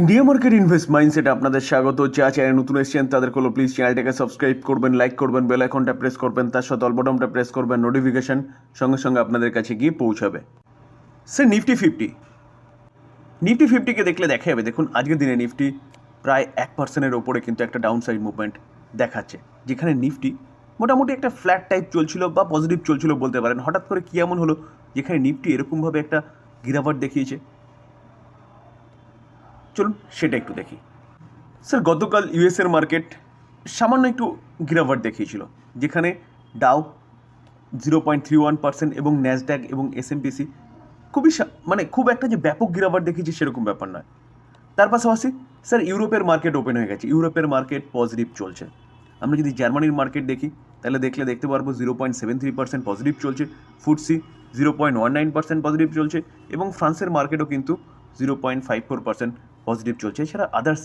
India market invest mindset আপনাদের স্বাগত। যা চ্যানেল নতুন এসেছেন তাদের হলো প্লিজ চ্যানেলটাকে সাবস্ক্রাইব করবেন লাইক করবেন বেল আইকনটা প্রেস করবেন, তার সাথে অলবটমটা প্রেস করবেন নোটিফিকেশন সঙ্গে সঙ্গে আপনাদের কাছে গিয়ে পৌঁছাবে। সে নিফটি ফিফটি নিফটি ফিফটিকে দেখলে দেখা যাবে, দেখুন, আজকের দিনে নিফটি প্রায় এক পার্সেন্টের ওপরে কিন্তু একটা ডাউন সাইড মুভমেন্ট দেখাচ্ছে, যেখানে নিফটি মোটামুটি একটা ফ্ল্যাট টাইপ চলছিল বা পজিটিভ চলছিল বলতে পারেন। হঠাৎ করে কী এমন হলো, যেখানে নিফটি এরকমভাবে একটা গিরাভাট দেখিয়েছে চলুন সেটা একটু দেখি। স্যার, গতকাল ইউএসের মার্কেট সামান্য একটু গিরাভাট দেখিয়েছিল, যেখানে Dow zero point three one percent এবং ন্যাসড্যাক এবং এসএমপিসি খুবই মানে খুব একটা যে ব্যাপক গিরাভাট দেখিয়েছে সেরকম ব্যাপার নয়। তার পাশাপাশি, স্যার, ইউরোপের মার্কেট ওপেন হয়ে গেছে। ইউরোপের মার্কেট পজিটিভ চলছে। আমরা যদি জার্মানির মার্কেট দেখি, তাহলে দেখলে দেখতে পারব zero point seven three percent positive চলছে FTSE zero point one nine percent positive চলছে এবং ফ্রান্সের মার্কেটও কিন্তু zero point five four percent positive চলছে, এছাড়া আদার্স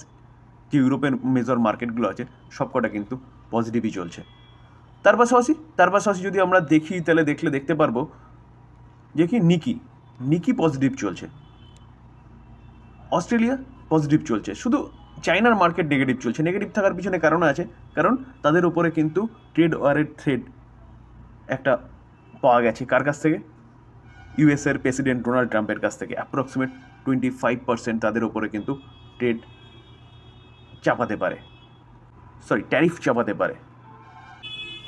যে ইউরোপের মেজর মার্কেটগুলো আছে সবকটা কিন্তু পজিটিভই চলছে। তার পাশাপাশি তার পাশাপাশি যদি আমরা দেখি, তাহলে দেখলে দেখতে পারব যে কি নিকি নিকি পজিটিভ চলছে। অস্ট্রেলিয়া পজিটিভ চলছে। শুধু চায়নার মার্কেট নেগেটিভ চলছে। নেগেটিভ থাকার পিছনে কারণ আছে, কারণ তাদের উপরে কিন্তু ট্রেড ওয়ারের থ্রেড একটা পাওয়া গেছে। কার কাছ থেকে? ইউএসের প্রেসিডেন্ট ডোনাল্ড ট্রাম্পের কাছ থেকে অ্যাপ্রক্সিমেট টোয়েন্টি ফাইভ পার্সেন্ট তাদের ওপরে কিন্তু ট্রেড চাপাতে পারে। সরি ট্যারিফ চাপাতে পারে।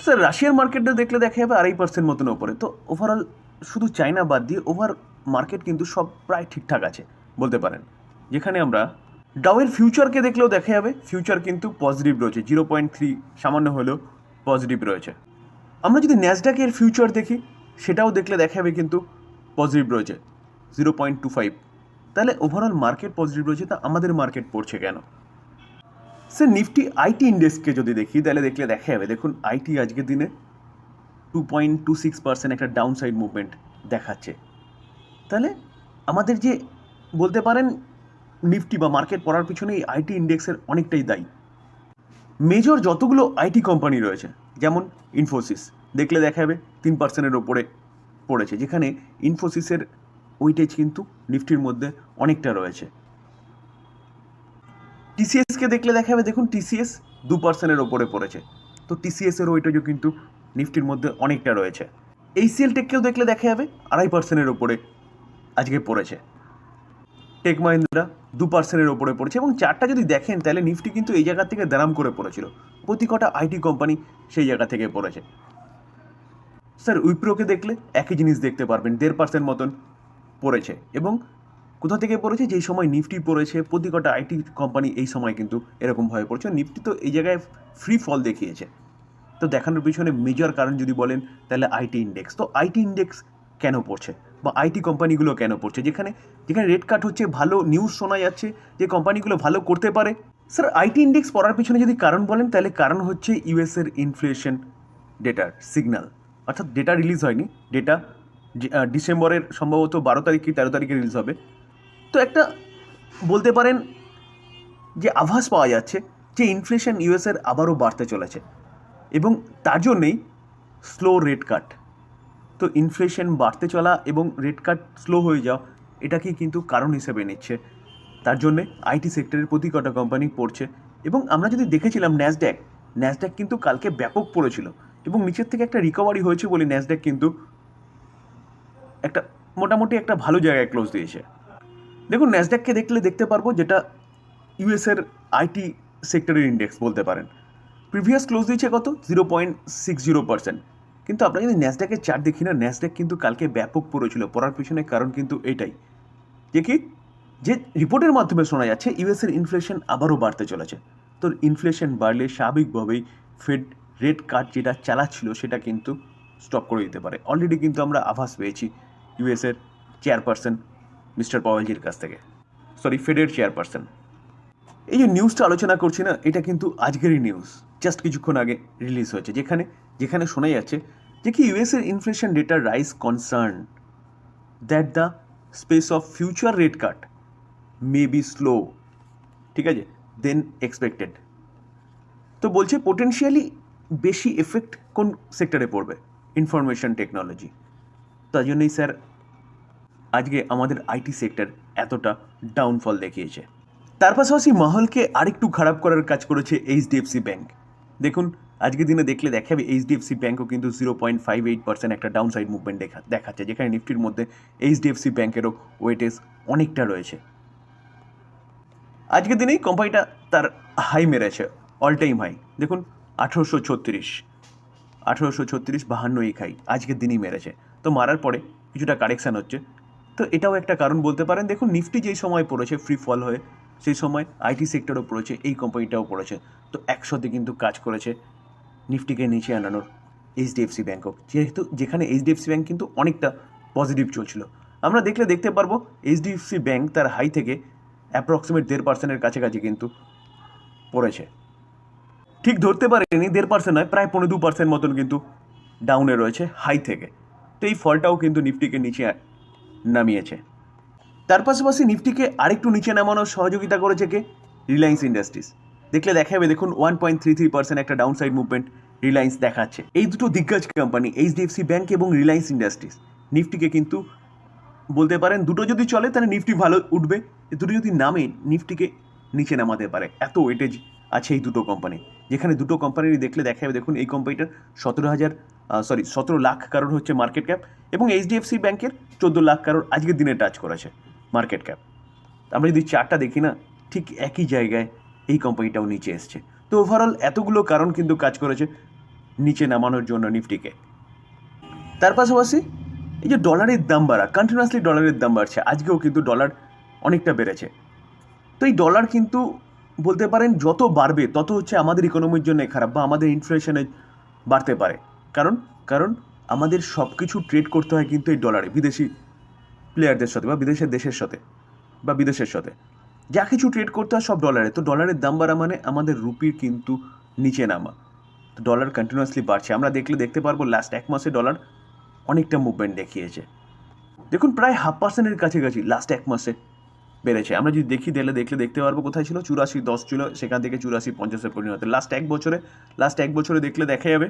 স্যার রাশিয়ার মার্কেটে দেখলে দেখা যাবে আড়াই পার্সেন্ট মতন ওপরে তো ওভারঅল শুধু চায়না বাদ দিয়ে ওভার মার্কেট কিন্তু সব প্রায় ঠিকঠাক আছে, বলতে পারেন। যেখানে আমরা ডাউয়ের ফিউচারকে দেখলেও দেখা যাবে ফিউচার কিন্তু পজিটিভ রয়েছে জিরো পয়েন্ট থ্রি সামান্য হলেও পজিটিভ রয়েছে। আমরা যদি ন্যাসডাকের ফিউচার দেখি, সেটাও দেখলে দেখা যাবে কিন্তু পজিটিভ রয়েছে জিরো পয়েন্ট টু ফাইভ তাহলে ওভারঅল মার্কেট পজিটিভ রয়েছে, তা আমাদের মার্কেট পড়ছে কেন? সে নিফটি আইটি ইন্ডেক্সকে যদি দেখি, তাহলে দেখলে দেখা যাবে। দেখুন আইটি আজকের দিনে two point two six percent একটা ডাউন সাইড মুভমেন্ট দেখাচ্ছে। তাহলে আমাদের যে বলতে পারেন নিফটি বা মার্কেট পড়ার পিছনে এই আইটি ইন্ডেক্সের অনেকটাই দায়ী। মেজর যতগুলো আইটি কোম্পানি রয়েছে, যেমন ইনফোসিস দেখলে দেখা যাবে তিন পার্সেন্টের ওপরে পড়েছে, যেখানে ইনফোসিসের ওয়েটেজ কিন্তু নিফটির মধ্যে অনেকটা রয়েছে। টিসিএসকে দেখলে দেখা যাবে দেখুন টিসিএস দু পার্সেন্টের ওপরে পড়েছে। তো টিসিএসের ওয়েটেজও কিন্তু নিফটির মধ্যে অনেকটা রয়েছে। এইচসিএল টেককেও দেখলে দেখা যাবে, আড়াই পার্সেন্টের ওপরে আজকে পড়েছে। টেক মাহিন্দ্রা দু পার্সেন্টের ওপরে পড়েছে এবং চারটা যদি দেখেন, তাহলে নিফটি কিন্তু এই জায়গা থেকে দারাম করে পড়েছিল। প্রতি কটা আইটি কোম্পানি সেই জায়গা থেকে পড়েছে। স্যার উইপ্রোকে দেখলে একই জিনিস দেখতে পারবেন, দেড় পার্সেন্ট মতন পড়েছে এবং কোথা থেকে পড়েছে? যেই সময় নিফটি পড়েছে, প্রতি কটা আইটি কোম্পানি এই সময় কিন্তু এরকমভাবে পড়ছে। নিফটি তো এই জায়গায় ফ্রি ফল দেখিয়েছে। তো দেখানোর পিছনে মেজর কারণ যদি বলেন, তাহলে আইটি ইন্ডেক্স তো আইটি ইন্ডেক্স কেন পড়ছে? বা আইটি কোম্পানিগুলো কেন পড়ছে? যেখানে যেখানে রেড কাট হচ্ছে, ভালো নিউজ শোনা যাচ্ছে, যে কোম্পানিগুলো ভালো করতে পারে। স্যার আইটি ইন্ডেক্স পড়ার পিছনে যদি কারণ বলেন, তাহলে কারণ হচ্ছে ইউএসের ইনফ্লেশন ডেটার সিগন্যাল অর্থাৎ ডেটা রিলিজ হয়নি ডেটা ডিসেম্বরের সম্ভবত বারো তারিখ কি তেরো তারিখে রিলিজ হবে। তো একটা বলতে পারেন যে আভাস পাওয়া যাচ্ছে যে ইনফ্লেশন ইউএসের আবারও বাড়তে চলেছে এবং তার জন্যেই স্লো রেট কাট তো ইনফ্লেশন বাড়তে চলা এবং রেট কাট স্লো হয়ে যাওয়া, এটাকেই কিন্তু কারণ হিসেবে নিচ্ছে। তার জন্যে আইটি সেক্টরের প্রতি কটা কোম্পানি পড়ছে এবং আমরা যদি দেখেছিলাম ন্যাসড্যাক ন্যাসড্যাক কিন্তু কালকে ব্যাপক পড়েছিল এবং নিচের থেকে একটা রিকভারি হয়েছে বলে ন্যাসড্যাক কিন্তু একটা মোটামুটি একটা ভালো জায়গায় ক্লোজ দিয়েছে। দেখুন ন্যাসড্যাককে দেখলে দেখতে পারব যেটা ইউএসের আইটি সেক্টরের ইন্ডেক্স বলতে পারেন। প্রিভিয়াস ক্লোজ দিয়েছে কত? Zero point six zero percent কিন্তু আমরা যদি ন্যাসড্যাকের চার্ট দেখি না ন্যাসড্যাক কিন্তু কালকে ব্যাপক পড়েছিল। পড়ার পিছনে কারণ কিন্তু এটাই। যে কি? যে রিপোর্টের মাধ্যমে শোনা যাচ্ছে ইউএসের ইনফ্লেশন আবারও বাড়তে চলেছে। তো ইনফ্লেশন বাড়লে স্বাভাবিকভাবেই ফেড রেট কাট যেটা চালাচ্ছিল, সেটা কিন্তু স্টপ করে দিতে পারে। অলরেডি কিন্তু আমরা আভাস পেয়েছি। ইউএসের চেয়ারপারসন মিস্টার পাওয়েলজির কাছ থেকে। সরি, ফেডের চেয়ারপারসন। এই যে নিউজটা আলোচনা করছি না, এটা কিন্তু আজকেরই নিউজ। জাস্ট কিছুক্ষণ আগে রিলিজ হয়েছে, যেখানে যেখানে শোনা যাচ্ছে যে কি ইউএসের inflation data rise concern, that the space of future rate cut may be slow, ঠিক আছে, দেন এক্সপেক্টেড। তো বলছে পোটেনশিয়ালি বেশি এফেক্ট কোন সেক্টরে পড়বে? ইনফরমেশন টেকনোলজি তার জন্যই স্যার আজকে আমাদের আইটি সেক্টর এতটা ডাউনফল দেখিয়েছে। তার পাশাপাশি মহলকে আরেকটু খারাপ করার কাজ করেছে এইচডিএফসি ব্যাঙ্ক দেখুন, আজকের দিনে দেখলে দেখাবে এইচডিএফসি ব্যাঙ্কও কিন্তু zero point five eight percent একটা ডাউন সাইড মুভমেন্ট দেখা দেখাচ্ছে, যেখানে নিফটির মধ্যে এইচডিএফসি ব্যাংকেরও ওয়েটেজ অনেকটা রয়েছে। আজকের দিনেই কোম্পানিটা তার হাই মেরেছে অল টাইম হাই দেখুন, আঠেরোশো ছত্রিশ আঠেরোশো ছত্রিশ বাহান্ন এক হাই আজকের দিনই মেরেছে। তো মারার পরে কিছুটা কারেকশান হচ্ছে। তো এটাও একটা কারণ বলতে পারেন। দেখুন নিফটি যেই সময় পড়েছে ফ্রি ফল হয়ে, সেই সময় আইটি সেক্টরও পড়েছে, এই কোম্পানিটাও পড়েছে। তো একসাথে কিন্তু কাজ করেছে নিফটিকে নিচে আনানোর এইচডিএফসি ব্যাঙ্কও যেহেতু যেখানে এইচডিএফসি ব্যাঙ্ক কিন্তু অনেকটা পজিটিভ চলছিল। আমরা দেখলে দেখতে পারব এইচডিএফসি ব্যাঙ্ক তার হাই থেকে অ্যাপ্রক্সিমেট দেড় পার্সেন্টের কাছাকাছি কিন্তু পড়েছে। ঠিক ধরতে পারেনি, দেড় পার্সেন্ট নয়, প্রায় পনেরো দু পার্সেন্ট মতন কিন্তু ডাউনে রয়েছে হাই থেকে। তো এই ফলটাও কিন্তু নিফটিকে নিচে নামিয়েছে। তার পাশাপাশি নিফটিকে আরেকটু নিচে নামানোর সহযোগিতা করেছে কে? রিলায়েন্স ইন্ডাস্ট্রিজ দেখলে দেখা যাবে দেখুন one point three three percent একটা ডাউন সাইড মুভমেন্ট রিলায়েন্স দেখাচ্ছে। এই দুটো দিগ্গজ কোম্পানি এইচডিএফসি ব্যাংক এবং রিলায়েন্স ইন্ডাস্ট্রিজ নিফটিকে কিন্তু বলতে পারেন, দুটো যদি চলে, তাহলে নিফটি ভালো উঠবে। দুটো যদি নামে, নিফটিকে নিচে নামাতে পারে। এত ওয়েটেজ আছে এই দুটো কোম্পানি যেখানে দুটো কোম্পানির দেখলে দেখা যাবে দেখুন, এই কোম্পানিটার সতেরো হাজার সরি সতেরো লাখ কারোর হচ্ছে মার্কেট ক্যাপ এবং এইচডিএফসি ব্যাংকের চোদ্দ লাখ কারোর আজকের দিনে টাচ করেছে মার্কেট ক্যাপ আমরা যদি চারটা দেখি না, ঠিক একই জায়গায় এই কোম্পানিটাও নিচে এসছে। তো ওভারঅল এতগুলো কারণ কিন্তু কাজ করেছে নিচে নামানোর জন্য নিফটিকে। তার পাশাপাশি এই যে ডলারের দাম বাড়া কন্টিনিউয়াসলি ডলারের দাম বাড়ছে, আজকেও কিন্তু ডলার অনেকটা বেড়েছে। তো এই ডলার কিন্তু বলতে পারেন যত বাড়বে, তত হচ্ছে আমাদের ইকোনমির জন্য খারাপ বা আমাদের ইনফ্লেশনে বাড়তে পারে। কারণ কারণ আমাদের সব কিছু ট্রেড করতে হয় কিন্তু এই ডলারে বিদেশি প্লেয়ারদের সাথে বা বিদেশের দেশের সাথে বা বিদেশের সাথে। যা কিছু ট্রেড করতে হয় সব ডলারে তো ডলারের দাম বাড়া মানে আমাদের রুপির কিন্তু নিচে নামা। তো ডলার কন্টিনিউয়াসলি বাড়ছে। আমরা দেখলে দেখতে পারব লাস্ট এক মাসে ডলার অনেকটা মুভমেন্ট দেখিয়েছে। দেখুন, প্রায় হাফ পার্সেন্টের কাছাকাছি লাস্ট এক মাসে বেড়েছে। আমরা যদি দেখি দিলে দেখলে দেখতে পারব কোথায় ছিল? চুরাশি দশ ছিল, সেখান থেকে চুরাশি পঞ্চাশে পরিণত। লাস্ট এক বছরে লাস্ট এক বছরে দেখলে দেখা যাবে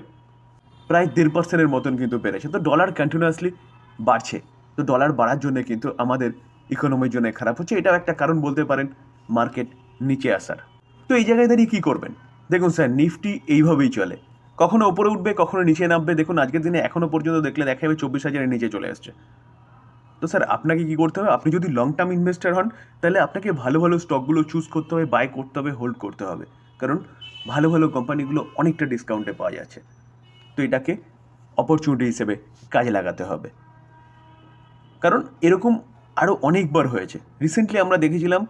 প্রায় দেড় পার্সেন্টের মতন কিন্তু বেড়েছে। তো ডলার কন্টিনিউয়াসলি বাড়ছে। তো ডলার বাড়ার জন্য কিন্তু আমাদের ইকোনমির জন্য খারাপ হচ্ছে। এটাও একটা কারণ বলতে পারেন মার্কেট নিচে আসার। তো এই জায়গায় দাঁড়িয়ে কী করবেন? দেখুন স্যার নিফটি এইভাবেই চলে। কখনো ওপরে উঠবে, কখনো নিচে নামবে। দেখুন, আজকের দিনে এখনও পর্যন্ত দেখলে দেখা যাবে চব্বিশ হাজারের নিচে চলে আসছে। তো স্যার আপনাকে কী করতে হবে? আপনি যদি লং টার্ম ইনভেস্টার হন, তাহলে আপনাকে ভালো ভালো স্টকগুলো চুজ করতে হবে বাই করতে হবে হোল্ড করতে হবে। কারণ ভালো ভালো কোম্পানিগুলো অনেকটা ডিসকাউন্টে পাওয়া যাচ্ছে। তো এটাকে অপরচুনিটি হিসেবে কাজে লাগাতে হবে। কারণ এরকম আরও অনেকবার হয়েছে। রিসেন্টলি আমরা দেখেছিলাম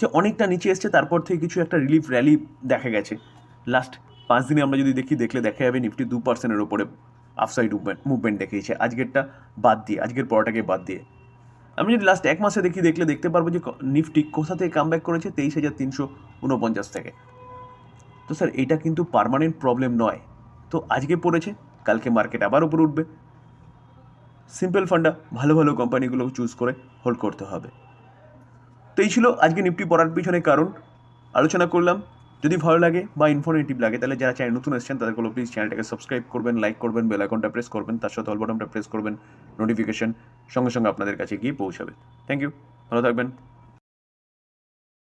যে অনেকটা নিচে এসছে, তারপর থেকে কিছু একটা রিলিফ র্যালি দেখা গেছে। লাস্ট পাঁচ দিনে আমরা যদি দেখি, দেখলে দেখা যাবে নিফটি দু পার্সেন্টের ওপরে আফসাইড মুভমেন্ট মুভমেন্ট দেখিয়েছে। আজকেরটা বাদ দিয়ে, আজকের পরটাকে বাদ দিয়ে। আমি যদি লাস্ট এক মাসে দেখি, দেখলে দেখতে পারব যে নিফটি কোথা থেকে কাম ব্যাক করেছে? তেইশ হাজার তিনশো উনপঞ্চাশ থেকে। তো স্যার এটা কিন্তু পার্মানেন্ট প্রবলেম নয়। তো আজকে পড়েছে, কালকে মার্কেট আবার উপরে উঠবে। সিম্পল ফান্ডা ভালো ভালো কোম্পানিগুলো চুজ করে হোল্ড করতে হবে। তো এই ছিল আজকে নিফটি পড়ার পিছনে কারণ। আলোচনা করলাম। যদি ভালো লাগে বা ইনফরমেটিভ লাগে, তাহলে যারা চ্যানেল নতুন এসেছেন তাদেরগুলো প্লিজ চ্যানেলটাকে সাবস্ক্রাইব করবেন লাইক করবেন বেল আইকনটা প্রেস করবেন, তার সাথে অল বাটনটা প্রেস করবেন নোটিফিকেশন সঙ্গে সঙ্গে আপনাদের কাছে গিয়ে পৌঁছাবে। থ্যাংক ইউ ভালো থাকবেন।